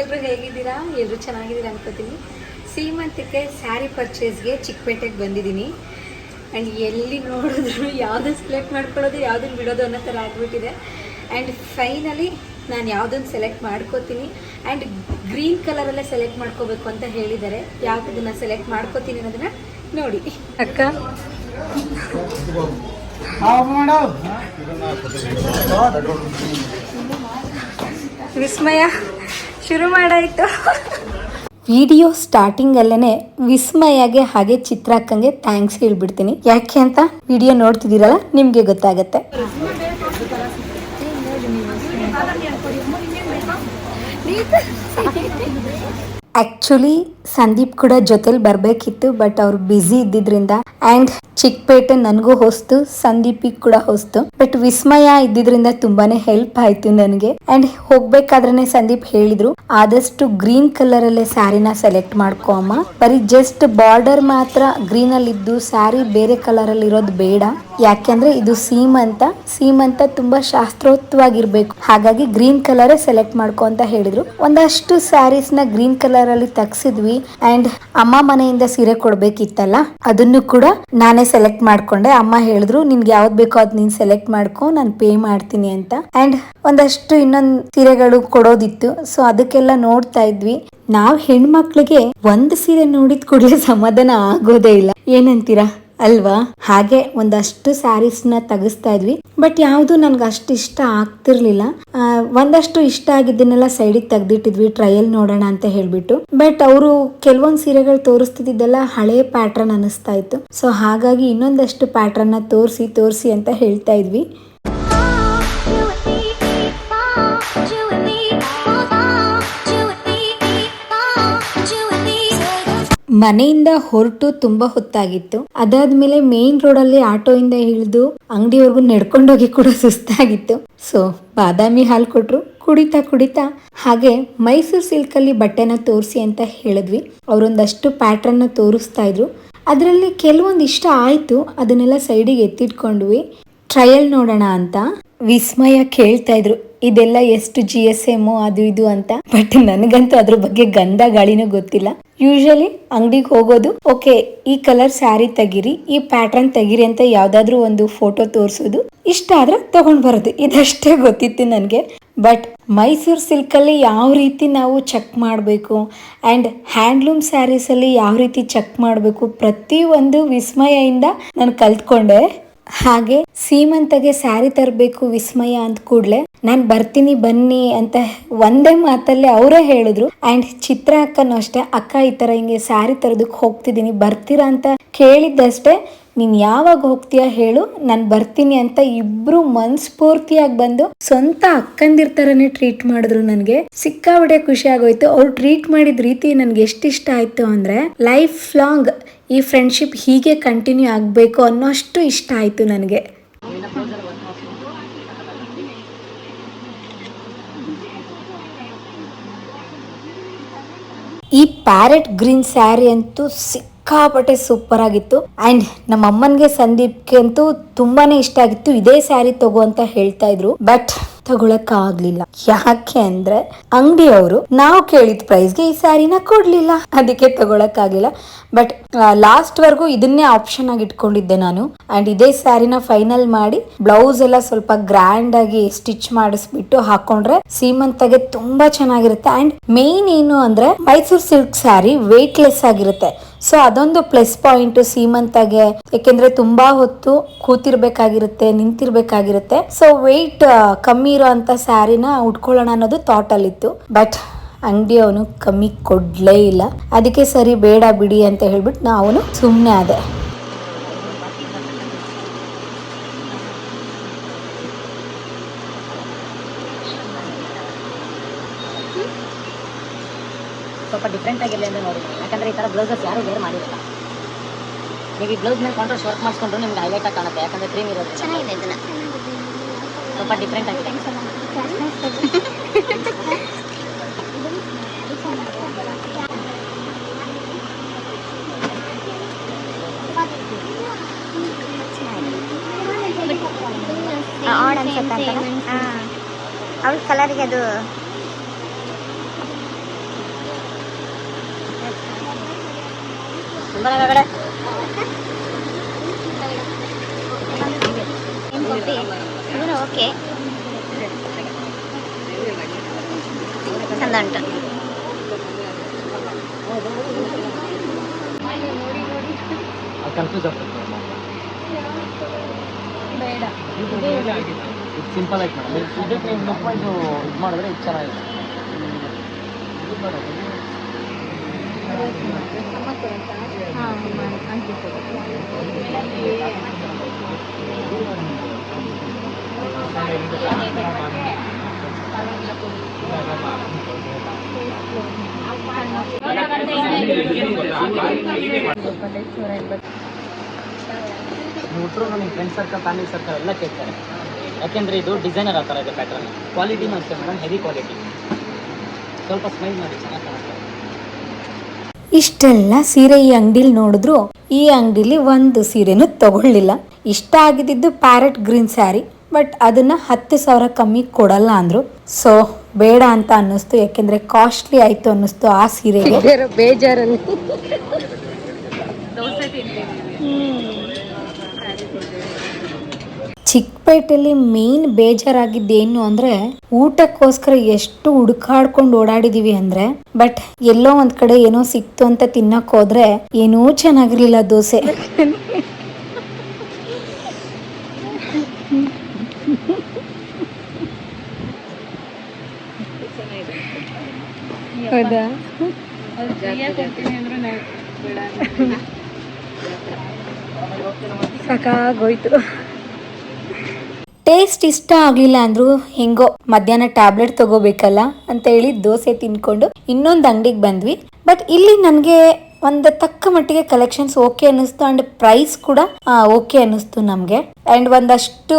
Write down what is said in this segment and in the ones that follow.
ಎಲ್ಲರೂ ಹೇಗಿದ್ದೀರಾ? ಎಲ್ಲರೂ ಚೆನ್ನಾಗಿದ್ದೀರಾ ಅನ್ಕೋತೀನಿ. ಸೀಮಂತಕ್ಕೆ ಸ್ಯಾರಿ ಪರ್ಚೇಸ್ಗೆ ಚಿಕ್ಕಪೇಟೆಗೆ ಬಂದಿದ್ದೀನಿ. ಆ್ಯಂಡ್ ಎಲ್ಲಿ ನೋಡಿದ್ರು ಯಾವುದನ್ನು ಸೆಲೆಕ್ಟ್ ಮಾಡ್ಕೊಳ್ಳೋದು ಯಾವುದನ್ನು ಬಿಡೋದು ಅನ್ನೋ ಥರ ಆಗಿಬಿಟ್ಟಿದೆ. ಆ್ಯಂಡ್ ಫೈನಲಿ ನಾನು ಯಾವುದನ್ನು ಸೆಲೆಕ್ಟ್ ಮಾಡ್ಕೋತೀನಿ. ಆ್ಯಂಡ್ ಗ್ರೀನ್ ಕಲರಲ್ಲೇ ಸೆಲೆಕ್ಟ್ ಮಾಡ್ಕೋಬೇಕು ಅಂತ ಹೇಳಿದ್ದಾರೆ. ಯಾವುದನ್ನು ಸೆಲೆಕ್ಟ್ ಮಾಡ್ಕೋತೀನಿ ಅನ್ನೋದನ್ನ ನೋಡಿ. ಅಕ್ಕ? ವಿಸ್ಮಯ. ಶುರು ಮಾಡಾಯ್ತು. ವಿಡಿಯೋ ಸ್ಟಾರ್ಟಿಂಗಲ್ಲೇ ವಿಸ್ಮಯಗೆ ಹಾಗೆ ಚಿತ್ರಾಕ್ಕಂಗೆ ಥ್ಯಾಂಕ್ಸ್ ಹೇಳ್ಬಿಡ್ತೀನಿ. ಯಾಕೆ ಅಂತ ವಿಡಿಯೋ ನೋಡ್ತಿದ್ದೀರಲ್ಲ, ನಿಮಗೆ ಗೊತ್ತಾಗತ್ತೆ. ಆಕ್ಚುಲಿ ಸಂದೀಪ್ ಕೂಡ ಜೊತೆಲಿ ಬರಬೇಕಿತ್ತು ಬಟ್ ಅವ್ರು ಬ್ಯುಸಿ ಇದ್ದಿದ್ರಿಂದ ಆ್ಯಂಡ್ ಚಿಕ್ಕಪೇಟೆ ನನಗೂ ಹೊಸ್ತು ಸಂದೀಪಿಗೆ ಕೂಡ ಹೊಸ್ತು ಬಟ್ ವಿಸ್ಮಯ ಇದ್ದಿದ್ರಿಂದ ತುಂಬಾನೇ ಹೆಲ್ಪ್ ಆಯ್ತು ನನಗೆ. ಆ್ಯಂಡ್ ಹೋಗ್ಬೇಕಾದ್ರೆ ಸಂದೀಪ್ ಹೇಳಿದ್ರು, ಆದಷ್ಟು ಗ್ರೀನ್ ಕಲರ್ ಅಲ್ಲೇ ಸ್ಯಾರಿನ ಸೆಲೆಕ್ಟ್ ಮಾಡ್ಕೊ ಅಮ್ಮ. ಬರೀ ಜಸ್ಟ್ ಬಾರ್ಡರ್ ಮಾತ್ರ ಗ್ರೀನ್ ಅಲ್ಲಿ ಇದ್ದು ಸ್ಯಾರಿ ಬೇರೆ ಕಲರ್ ಅಲ್ಲಿ ಇರೋದು ಬೇಡ. ಯಾಕೆಂದ್ರೆ ಇದು ಸೀಮಂತ ಸೀಮಂತ ತುಂಬಾ ಶಾಸ್ತ್ರೋತ್ವಾಗಿರ್ಬೇಕು ಹಾಗಾಗಿ ಗ್ರೀನ್ ಕಲರೇ ಸೆಲೆಕ್ಟ್ ಮಾಡ್ಕೋ ಅಂತ ಹೇಳಿದ್ರು. ಒಂದಷ್ಟು ಸ್ಯಾರೀಸ್ನ ಗ್ರೀನ್ ಕಲರ್ ಅಲ್ಲಿ ತಗ್ಸಿದ್ವಿ. ಅಂಡ್ ಅಮ್ಮ ಮನೆಯಿಂದ ಸೀರೆ ಕೊಡ್ಬೇಕಿತ್ತಲ್ಲ, ಅದನ್ನು ಕೂಡ ನಾನೇ ಸೆಲೆಕ್ಟ್ ಮಾಡ್ಕೊಂಡೆ. ಅಮ್ಮ ಹೇಳಿದ್ರು, ನಿನ್ಗೆ ಯಾವ್ದು ಬೇಕೋ ಅದ್ ನೀನ್ ಸೆಲೆಕ್ಟ್ ಮಾಡ್ಕೊ, ನಾನು ಪೇ ಮಾಡ್ತೀನಿ ಅಂತ. ಅಂಡ್ ಒಂದಷ್ಟು ಇನ್ನೊಂದ್ ಸೀರೆಗಳು ಕೊಡೋದಿತ್ತು. ಸೊ ಅದಕ್ಕೆಲ್ಲ ನೋಡ್ತಾ ಇದ್ವಿ. ನಾವ್ ಹೆಣ್ಮಕ್ಳಿಗೆ ಒಂದ್ ಸೀರೆ ನೋಡಿದ ಕೂಡಲೇ ಸಮಾಧಾನ ಆಗೋದೇ ಇಲ್ಲ. ಏನಂತೀರಾ? ಅಲ್ವಾ? ಹಾಗೆ ಒಂದಷ್ಟು ಸ್ಯಾರೀಸ್ನ ತೆಗಿಸ್ತಾ ಇದ್ವಿ. ಬಟ್ ಯಾವುದು ನನ್ಗೆ ಅಷ್ಟು ಇಷ್ಟ ಆಗ್ತಿರ್ಲಿಲ್ಲ. ಒಂದಷ್ಟು ಇಷ್ಟ ಆಗಿದ್ದನ್ನೆಲ್ಲ ಸೈಡಿಗೆ ತೆಗ್ದಿಟ್ಟಿದ್ವಿ ಟ್ರಯಲ್ ನೋಡೋಣ ಅಂತ ಹೇಳ್ಬಿಟ್ಟು. ಬಟ್ ಅವರು ಕೆಲವೊಂದು ಸೀರೆಗಳು ತೋರಿಸ್ತಿದ್ದೆಲ್ಲ ಹಳೆ ಪ್ಯಾಟ್ರನ್ ಅನಿಸ್ತಾ ಇತ್ತು. ಸೊ ಹಾಗಾಗಿ ಇನ್ನೊಂದಷ್ಟು ಪ್ಯಾಟ್ರನ್ನ ತೋರಿಸಿ ತೋರಿಸಿ ಅಂತ ಹೇಳ್ತಾ ಇದ್ವಿ. ಮನೆಯಿಂದ ಹೊರಟು ತುಂಬಾ ಹೊತ್ತಾಗಿತ್ತು. ಅದಾದ್ಮೇಲೆ ಮೇನ್ ರೋಡ್ ಅಲ್ಲಿ ಆಟೋ ಇಂದ ಇಳಿದು ಅಂಗಡಿವರೆಗೂ ನಡ್ಕೊಂಡೋಗಿ ಕೂಡ ಸುಸ್ತಾಗಿತ್ತು. ಸೊ ಬಾದಾಮಿ ಹಾಲು ಕೊಟ್ರು. ಕುಡಿತಾ ಕುಡಿತಾ ಹಾಗೆ ಮೈಸೂರು ಸಿಲ್ಕ್ ಅಲ್ಲಿ ಬಟ್ಟೆನ ತೋರಿಸಿ ಅಂತ ಹೇಳಿದ್ವಿ. ಅವರೊಂದಷ್ಟು ಪ್ಯಾಟ್ರನ್ನ ತೋರಿಸ್ತಾ ಇದ್ರು. ಅದರಲ್ಲಿ ಕೆಲವೊಂದು ಇಷ್ಟ ಆಯ್ತು. ಅದನ್ನೆಲ್ಲ ಸೈಡಿಗೆ ಎತ್ತಿಟ್ಕೊಂಡ್ವಿ. ಟ್ರಯಲ್ ನೋಡೋಣ ಅಂತ. ವಿಸ್ಮಯ ಕೇಳ್ತಾ ಇದ್ರು, ಇದೆಲ್ಲ ಎಷ್ಟು ಜಿ ಎಸ್ ಎಂ ಅದು ಇದು ಅಂತ? ಬಟ್ ನನಗಂತೂ ಅದ್ರ ಬಗ್ಗೆ ಗಂಧ ಗಾಳಿನೂ ಗೊತ್ತಿಲ್ಲ. ಯೂಶಲಿ ಅಂಗಡಿಗೆ ಹೋಗೋದು, ಓಕೆ, ಈ ಕಲರ್ ಸ್ಯಾರಿ ತೆಗಿರಿ, ಈ ಪ್ಯಾಟರ್ನ್ ತೆಗಿರಿ ಅಂತ ಯಾವ್ದಾದ್ರು ಒಂದು ಫೋಟೋ ತೋರಿಸೋದು. ಇಷ್ಟ ಆದ್ರೆ ತಗೊಂಡ್ ಬರೋದು. ಇದಷ್ಟೇ ಗೊತ್ತಿತ್ತು ನನಗೆ. ಬಟ್ ಮೈಸೂರು ಸಿಲ್ಕಲ್ಲಿ ಯಾವ ರೀತಿ ನಾವು ಚೆಕ್ ಮಾಡಬೇಕು ಆ್ಯಂಡ್ ಹ್ಯಾಂಡ್ಲೂಮ್ ಸ್ಯಾರೀಸಲ್ಲಿ ಯಾವ ರೀತಿ ಚೆಕ್ ಮಾಡಬೇಕು ಪ್ರತಿಯೊಂದು ವಿಸ್ಮಯದಿಂದ ನಾನು ಕಲ್ತ್ಕೊಂಡೆ. ಹಾಗೆ ಸೀಮಂತಗೆ ಸ್ಯಾರಿ ತರಬೇಕು ವಿಸ್ಮಯ ಅಂದ ಕೂಡ್ಲೆ, ನಾನು ಬರ್ತೀನಿ ಬನ್ನಿ ಅಂತ ಒಂದೇ ಮಾತಲ್ಲೇ ಅವರೇ ಹೇಳಿದ್ರು. ಅಂಡ್ ಚಿತ್ರ ಅಕ್ಕನೂ ಅಷ್ಟೇ, ಅಕ್ಕ ಈ ತರ ಹಿಂಗೆ ಸ್ಯಾರಿ ತರೋದಕ್ಕೆ ಹೋಗ್ತಿದ್ದೀನಿ, ಬರ್ತೀರಾ ಅಂತ ಕೇಳಿದ್ದಷ್ಟೇ ನೀನು ಯಾವಾಗ ಹೋಗ್ತೀಯಾ ಹೇಳು, ನಾನು ಬರ್ತೀನಿ ಅಂತ ಇಬ್ರು ಮನ್ಸ್ಫೂರ್ತಿಯಾಗಿ ಬಂದು ಸ್ವಂತ ಅಕ್ಕಂದಿರ್ ಥರನೇ ಟ್ರೀಟ್ ಮಾಡಿದ್ರು ನನಗೆ. ಸಿಕ್ಕಾಬಿಡೆ ಖುಷಿ ಆಗೋಯ್ತು. ಅವ್ರು ಟ್ರೀಟ್ ಮಾಡಿದ ರೀತಿ ನನಗೆ ಎಷ್ಟಿಷ್ಟ ಆಯ್ತು ಅಂದ್ರೆ ಲೈಫ್ ಲಾಂಗ್ ಈ ಫ್ರೆಂಡ್ಶಿಪ್ ಹೀಗೆ ಕಂಟಿನ್ಯೂ ಆಗಬೇಕು ಅನ್ನೋಷ್ಟು ಇಷ್ಟ ಆಯ್ತು ನನಗೆ. ಈ ಪ್ಯಾರೆಟ್ ಗ್ರೀನ್ ಸ್ಯಾರಿ ಅಂತೂ ಸಿಕ್ಕಾಪಟ್ಟೆ ಸೂಪರ್ ಆಗಿತ್ತು. ಅಂಡ್ ನಮ್ಮ ಅಮ್ಮನ್ಗೆ ಸಂದೀಪ್ಗೆ ಅಂತೂ ತುಂಬಾನೇ ಇಷ್ಟ ಆಗಿತ್ತು. ಇದೇ ಸ್ಯಾರಿ ತಗೋ ಅಂತ ಹೇಳ್ತಾ ಇದ್ರು. ಬಟ್ ತಗೊಳಕ್ ಆಗ್ಲಿಲ್ಲ. ಯಾಕೆ ಅಂದ್ರೆ ಅಂಗಡಿಯವರು ನಾವು ಕೇಳಿದ ಪ್ರೈಸ್ಗೆ ಈ ಸ್ಯಾರಿನ ಕೊಡ್ಲಿಲ್ಲ. ಅದಕ್ಕೆ ತಗೊಳಕ್ ಆಗಿಲ್ಲ ಬಟ್ ಲಾಸ್ಟ್ ವರ್ಗೂ ಇದನ್ನೇ ಆಪ್ಷನ್ ಆಗಿ ಇಟ್ಕೊಂಡಿದ್ದೆ ನಾನು. ಅಂಡ್ ಇದೇ ಸ್ಯಾರಿನ ಫೈನಲ್ ಮಾಡಿ ಬ್ಲೌಸ್ ಎಲ್ಲ ಸ್ವಲ್ಪ ಗ್ರ್ಯಾಂಡ್ ಆಗಿ ಸ್ಟಿಚ್ ಮಾಡಿಸ್ಬಿಟ್ಟು ಹಾಕೊಂಡ್ರೆ ಸೀಮಂತಗೆ ತುಂಬಾ ಚೆನ್ನಾಗಿರುತ್ತೆ. ಅಂಡ್ ಮೇನ್ ಏನು ಅಂದ್ರೆ ಮೈಸೂರ್ ಸಿಲ್ಕ್ ಸ್ಯಾರಿ ವೆಯ್ಟ್ಲೆಸ್ ಆಗಿರುತ್ತೆ. ಸೊ ಅದೊಂದು ಪ್ಲಸ್ ಪಾಯಿಂಟ್ ಸೀಮಂತಾಗೆ ಯಾಕೆಂದ್ರೆ ತುಂಬಾ ಹೊತ್ತು ಕೂತಿರ್ಬೇಕಾಗಿರುತ್ತೆ, ನಿಂತಿರ್ಬೇಕಾಗಿರುತ್ತೆ. ಸೊ ವೆಯ್ಟ್ ಕಮ್ಮಿ ಇರೋ ಅಂತ ಸ್ಯಾರಿನ ಉಟ್ಕೊಳ್ಳೋಣ ಅನ್ನೋದು ಥಾಟ್ ಅಲ್ಲಿತ್ತು. ಬಟ್ ಅಂಗಡಿ ಅವನು ಕಮ್ಮಿ ಕೊಡ್ಲೇ ಇಲ್ಲ. ಅದಕ್ಕೆ ಸರಿ, ಬೇಡ ಬಿಡಿ ಅಂತ ಹೇಳ್ಬಿಟ್ಟು ನಾವು ಸುಮ್ಮನೆ ಆದೆ. ಸ್ವಲ್ಪ ಡಿಫ್ರೆಂಟ್ ಆಗಿರಲಿ ಅಂತ ನೋಡಿ. ಯಾಕಂದ್ರೆ ಈ ಥರ ಬ್ಲೌಸಸ್ ಯಾರು ವೇರ್ ಮಾಡಿರಲ್ಲ ನೀವು ಈ ಬ್ಲೌಸ್ ಮೇಲೆ ಕಾಂಟ್ರಾಸ್ಟ್ ವರ್ಕ್ ಮಾಡಿಸ್ಕೊಂಡ್ರು ನಿಮ್ಗೆ ಹೈಲೈಟ್ ಆಗಿ ಕಾಣುತ್ತೆ ಯಾಕಂದ್ರೆ ಕ್ರೀಮ್ ಇರೋದು ಚೆನ್ನಾಗಿದೆ ಇದನ್ನ. ಸ್ವಲ್ಪ ಡಿಫ್ರೆಂಟ್ ಆಗಿದೆ. ಆಡ್ ಅನ್ಸುತ್ತೆ ಅವಳ ಕಲರ್ಗೆ ಅದು ಬರ ಕಡೆ ಇವರು ಓಕೆ ಚಂದ ಉಂಟು ಕನ್ಫ್ಯೂಸ್ ಆಗ್ತದೆ ಬೇಡ ಇದು ಸಿಂಪಲ್ ಆಯ್ತು ಮೇಡಮ್ ಇದಕ್ಕೆ ನೀವು ಲುಕ್ ವೈಸ್ ಇದು ಮಾಡಿದ್ರೆ ಇದು ಚೆನ್ನಾಗಿದೆ ಇದು ಬೇಡ, ಇದು ಹಾಂ ಅನ್ಸುತ್ತೆ ನೀವು ಹುಟ್ಟರು ನಿಮ್ಮ ಫ್ರೆಂಡ್ ಸರ್ಕಲ್ ಫ್ಯಾಮಿಲಿ ಸರ್ಕಲ್ ಎಲ್ಲ ಕೇಳ್ತಾರೆ ಯಾಕೆಂದರೆ ಇದು ಡಿಸೈನರ್ ಆ ಥರ ಇದೆ ಪ್ಯಾಟರ್ನ್ ಕ್ವಾಲಿಟಿನೂ ಅಷ್ಟೇ ಮೇಡಮ್ ಹೆವಿ ಕ್ವಾಲಿಟಿ ಸ್ವಲ್ಪ ಸ್ಮೈಲ್ ಮಾಡಿ ಚೆನ್ನಾಗಿ ಕಾಣುತ್ತೆ ಇಷ್ಟೆಲ್ಲ ಸೀರೆ ಈ ಅಂಗಡಿಲಿ ನೋಡಿದ್ರು ಈ ಅಂಗಡಿಲಿ ಒಂದು ಸೀರೆನೂ ತಗೊಳ್ಳಿಲ್ಲ. ಇಷ್ಟ ಆಗಿದ್ದು ಪ್ಯಾರೆಟ್ ಗ್ರೀನ್ ಸ್ಯಾರಿ ಬಟ್ ಅದನ್ನ ಹತ್ತು ಸಾವಿರ ಕಮ್ಮಿ ಕೊಡಲ್ಲ ಅಂದ್ರು. ಸೊ ಬೇಡ ಅಂತ ಅನ್ನಿಸ್ತು ಯಾಕೆಂದ್ರೆ ಕಾಸ್ಟ್ಲಿ ಆಯ್ತು ಅನ್ನಿಸ್ತು ಆ ಸೀರೆಗೆ. ಬೇಜಾರಲ್ಲಿ. ಚಿಕ್ಕಪೇಟೆಯಲ್ಲಿ ಮೇನ್ ಬೇಜಾರಾಗಿದ್ದೇನು ಅಂದ್ರೆ ಊಟಕ್ಕೋಸ್ಕರ ಎಷ್ಟು ಹುಡುಕಾಡ್ಕೊಂಡು ಓಡಾಡಿದೀವಿ ಅಂದ್ರೆ ಬಟ್ ಎಲ್ಲೋ ಒಂದ್ ಕಡೆ ಏನೋ ಸಿಕ್ತು ಅಂತ ತಿನ್ನಕ್ ಹೋದ್ರೆ ಏನೂ ಚೆನ್ನಾಗಿರ್ಲಿಲ್ಲ ದೋಸೆ. ಸಾಕಾಗೋಯ್ತು. ಟೇಸ್ಟ್ ಇಷ್ಟ ಆಗ್ಲಿಲ್ಲ ಅಂದ್ರು ಹೆಂಗೋ ಮಧ್ಯಾಹ್ನ ಟ್ಯಾಬ್ಲೆಟ್ ತಗೋಬೇಕಲ್ಲ ಅಂತ ಹೇಳಿ ದೋಸೆ ತಿನ್ಕೊಂಡು ಇನ್ನೊಂದು ಅಂಗಡಿಗೆ ಬಂದ್ವಿ. ಬಟ್ ಇಲ್ಲಿ ನನಗೆ ಒಂದು ತಕ್ಕ ಮಟ್ಟಿಗೆ ಕಲೆಕ್ಷನ್ಸ್ ಓಕೆ ಅನ್ನಿಸ್ತು ಅಂಡ್ ಪ್ರೈಸ್ ಕೂಡ ಓಕೆ ಅನ್ನಿಸ್ತು ನಮಗೆ. ಅಂಡ್ ಒಂದಷ್ಟು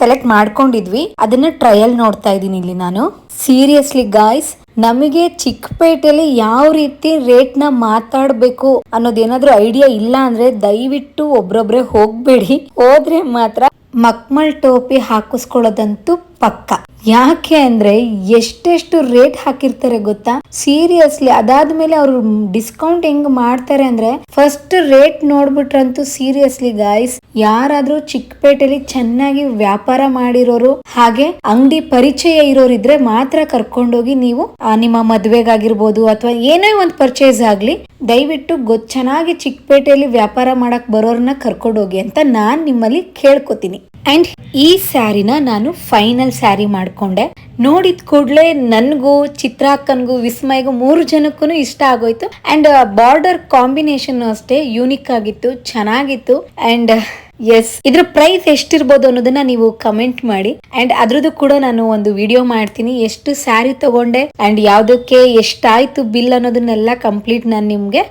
ಸೆಲೆಕ್ಟ್ ಮಾಡ್ಕೊಂಡಿದ್ವಿ. ಅದನ್ನ ಟ್ರಯಲ್ ನೋಡ್ತಾ ಇದ್ದೀನಿ ಇಲ್ಲಿ ನಾನು. ಸೀರಿಯಸ್ಲಿ ಗಾಯ್ಸ್ ನಮಗೆ ಚಿಕ್ಕಪೇಟೆಯಲ್ಲಿ ಯಾವ ರೀತಿ ರೇಟ್ನ ಮಾತಾಡ್ಬೇಕು ಅನ್ನೋದೇನಾದ್ರೂ ಐಡಿಯಾ ಇಲ್ಲ ಅಂದ್ರೆ ದಯವಿಟ್ಟು ಒಬ್ರೊಬ್ರೆ ಹೋಗ್ಬೇಡಿ. ಹೋದ್ರೆ ಮಾತ್ರ ಮಕ್ಮಲ್ ಟೋಪಿ ಹಾಕಿಸ್ಕೊಳ್ಳೋದಂತೂ ಪಕ್ಕ. ಯಾಕೆ ಅಂದ್ರೆ ಎಷ್ಟೆಷ್ಟು ರೇಟ್ ಹಾಕಿರ್ತಾರೆ ಗೊತ್ತಾ? ಸೀರಿಯಸ್ಲಿ ಅದಾದ್ಮೇಲೆ ಅವರು ಡಿಸ್ಕೌಂಟ್ ಹೆಂಗ್ ಮಾಡ್ತಾರೆ ಅಂದ್ರೆ ಫಸ್ಟ್ ರೇಟ್ ನೋಡ್ಬಿಟ್ರಂತೂ ಸೀರಿಯಸ್ಲಿ ಗಾಯ್ಸ್ ಯಾರಾದ್ರೂ ಚಿಕ್ಕಪೇಟೆಲಿ ಚೆನ್ನಾಗಿ ವ್ಯಾಪಾರ ಮಾಡಿರೋರು, ಹಾಗೆ ಅಂಗಡಿ ಪರಿಚಯ ಇರೋರಿದ್ರೆ ಮಾತ್ರ ಕರ್ಕೊಂಡೋಗಿ ನೀವು ನಿಮ್ಮ ಮದ್ವೆಗಾಗಿರ್ಬೋದು ಅಥವಾ ಏನೇ ಒಂದು ಪರ್ಚೇಸ್ ಆಗ್ಲಿ, ದಯವಿಟ್ಟು ಗೊತ್ ಚೆನ್ನಾಗಿ ಚಿಕ್ಕಪೇಟೆಯಲ್ಲಿ ವ್ಯಾಪಾರ ಮಾಡಕ್ ಬರೋರ್ನ ಕರ್ಕೊಂಡೋಗಿ ಅಂತ ನಾನ್ ನಿಮ್ಮಲ್ಲಿ ಕೇಳ್ಕೊತೀನಿ. ಅಂಡ್ ಈ ಸ್ಯಾರಿನ ನಾನು ಫೈನಲ್ ಸ್ಯಾರಿ ಮಾಡ್ಕೊಂಡೆ. ನೋಡಿದ ಕೂಡಲೇ ನನಗೂ, ಚಿತ್ರಾಕ್ಕನ್ಗೂ, ವಿಸ್ಮಯ್ಗೂ ಮೂರು ಜನಕ್ಕೂ ಇಷ್ಟ ಆಗೋಯ್ತು. ಅಂಡ್ ಬಾರ್ಡರ್ ಕಾಂಬಿನೇಷನ್ ಅಷ್ಟೇ ಯೂನಿಕ್ ಆಗಿತ್ತು, ಚೆನ್ನಾಗಿತ್ತು. ಅಂಡ್ ಎಸ್ ಇದ್ರ ಪ್ರೈಸ್ ಎಷ್ಟಿರ್ಬೋದು ಅನ್ನೋದನ್ನ ನೀವು ಕಮೆಂಟ್ ಮಾಡಿ. ಅಂಡ್ ಅದ್ರದ್ದು ಕೂಡ ನಾನು ಒಂದು ವಿಡಿಯೋ ಮಾಡ್ತೀನಿ. ಎಷ್ಟು ಸ್ಯಾರಿ ತಗೊಂಡೆ ಅಂಡ್ ಯಾವ್ದಕ್ಕೆ ಎಷ್ಟಾಯ್ತು ಬಿಲ್ ಅನ್ನೋದನ್ನೆಲ್ಲ ಕಂಪ್ಲೀಟ್ ನಾನು ನಿಮ್ಗೆ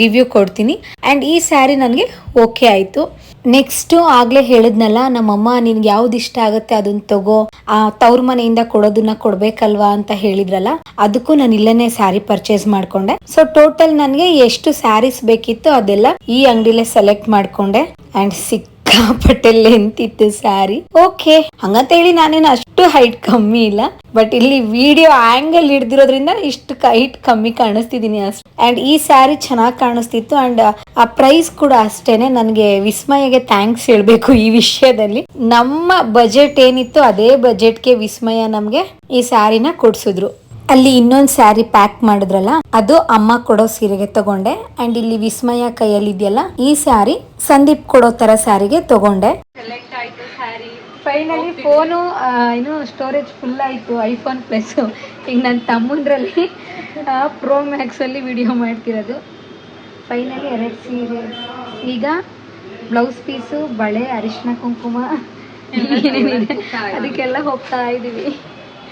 ರಿವ್ಯೂ ಕೊಡ್ತೀನಿ. ಅಂಡ್ ಈ ಸ್ಯಾರಿ ನನಗೆ ಓಕೆ ಆಯ್ತು. ನೆಕ್ಸ್ಟ್ ಆಗ್ಲೇ ಹೇಳಿದ್ನಲ್ಲ, ನಮ್ಮಮ್ಮ ನಿನ್ಗೆ ಯಾವ್ದು ಇಷ್ಟ ಆಗುತ್ತೆ ಅದನ್ನ ತಗೋ. ಆ, ತವ್ರ ಮನೆಯಿಂದ ಕೊಡೋದನ್ನ ಕೊಡ್ಬೇಕಲ್ವಾ ಅಂತ ಹೇಳಿದ್ರಲ್ಲ, ಅದಕ್ಕೂ ನಾನು ಇಲ್ಲೇನೆ ಸ್ಯಾರಿ ಪರ್ಚೇಸ್ ಮಾಡ್ಕೊಂಡೆ. ಸೊ ಟೋಟಲ್ ನನಗೆ ಎಷ್ಟು ಸ್ಯಾರೀಸ್ ಬೇಕಿತ್ತು ಅದೆಲ್ಲ ಈ ಅಂಗಡಿಲೇ ಸೆಲೆಕ್ಟ್ ಮಾಡ್ಕೊಂಡೆ. ಅಂಡ್ ಸಿಕ್ಕಾಪಟ್ಟೆ ಲೆಂತ್ ಇತ್ತು ಸ್ಯಾರಿ ಓಕೆ ಹಂಗಂತ ಹೇಳಿ ನಾನೇನು ಅಷ್ಟು ಹೈಟ್ ಕಮ್ಮಿ ಇಲ್ಲ. ಬಟ್ ಇಲ್ಲಿ ವಿಡಿಯೋ ಆ್ಯಂಗಲ್ ಹಿಡ್ದಿರೋದ್ರಿಂದ ಇಷ್ಟು ಹೈಟ್ ಕಮ್ಮಿ ಕಾಣಿಸ್ತಿದೀನಿ ಅಷ್ಟು. ಅಂಡ್ ಈ ಸ್ಯಾರಿ ಚೆನ್ನಾಗಿ ಕಾಣಿಸ್ತಿತ್ತು ಅಂಡ್ ಆ ಪ್ರೈಸ್ ಕೂಡ ಅಷ್ಟೇನೆ. ನನಗೆ ವಿಸ್ಮಯಗೆ ಥ್ಯಾಂಕ್ಸ್ ಹೇಳ್ಬೇಕು ಈ ವಿಷಯದಲ್ಲಿ. ನಮ್ಮ ಬಜೆಟ್ ಏನಿತ್ತು ಅದೇ ಬಜೆಟ್ಗೆ ವಿಸ್ಮಯ ನಮ್ಗೆ ಈ ಸ್ಯಾರಿನ ಕೊಡ್ಸಿದ್ರು. ಅಲ್ಲಿ ಇನ್ನೊಂದು ಸ್ಯಾರಿ ಪ್ಯಾಕ್ ಮಾಡಿದ್ರಲ್ಲ ಅದು ಅಮ್ಮ ಕೊಡೋ ಸೀರೆಗೆ ತಗೊಂಡೆ. ಅಂಡ್ ಇಲ್ಲಿ ವಿಸ್ಮಯ ಕೈಯಲ್ಲಿ ಇದೆಯಲ್ಲ ಈ ಸ್ಯಾರಿ ಸಂದೀಪ್ ಕೊಡೋ ತರ ಸ್ಯಾರಿಗೆ ತಗೊಂಡೆ. ಫೈನಲಿ ಫೋನು ಏನು ಸ್ಟೋರೇಜ್ ಫುಲ್ ಆಯಿತು ಐಫೋನ್ ಪ್ಲಸ್ ಈಗ ನನ್ನ ತಮ್ಮಂದ್ರಲ್ಲಿ ಪ್ರೋ ಮ್ಯಾಕ್ಸಲ್ಲಿ ವಿಡಿಯೋ ಮಾಡ್ತಿರೋದು. ಫೈನಲಿ ಎರಡು ಸೀರೆ. ಈಗ ಬ್ಲೌಸ್ ಪೀಸು ಬಳೆ ಅರಿಶಿನ ಕುಂಕುಮ ಅದಕ್ಕೆಲ್ಲ ಹೋಗ್ತಾ ಇದ್ದೀವಿ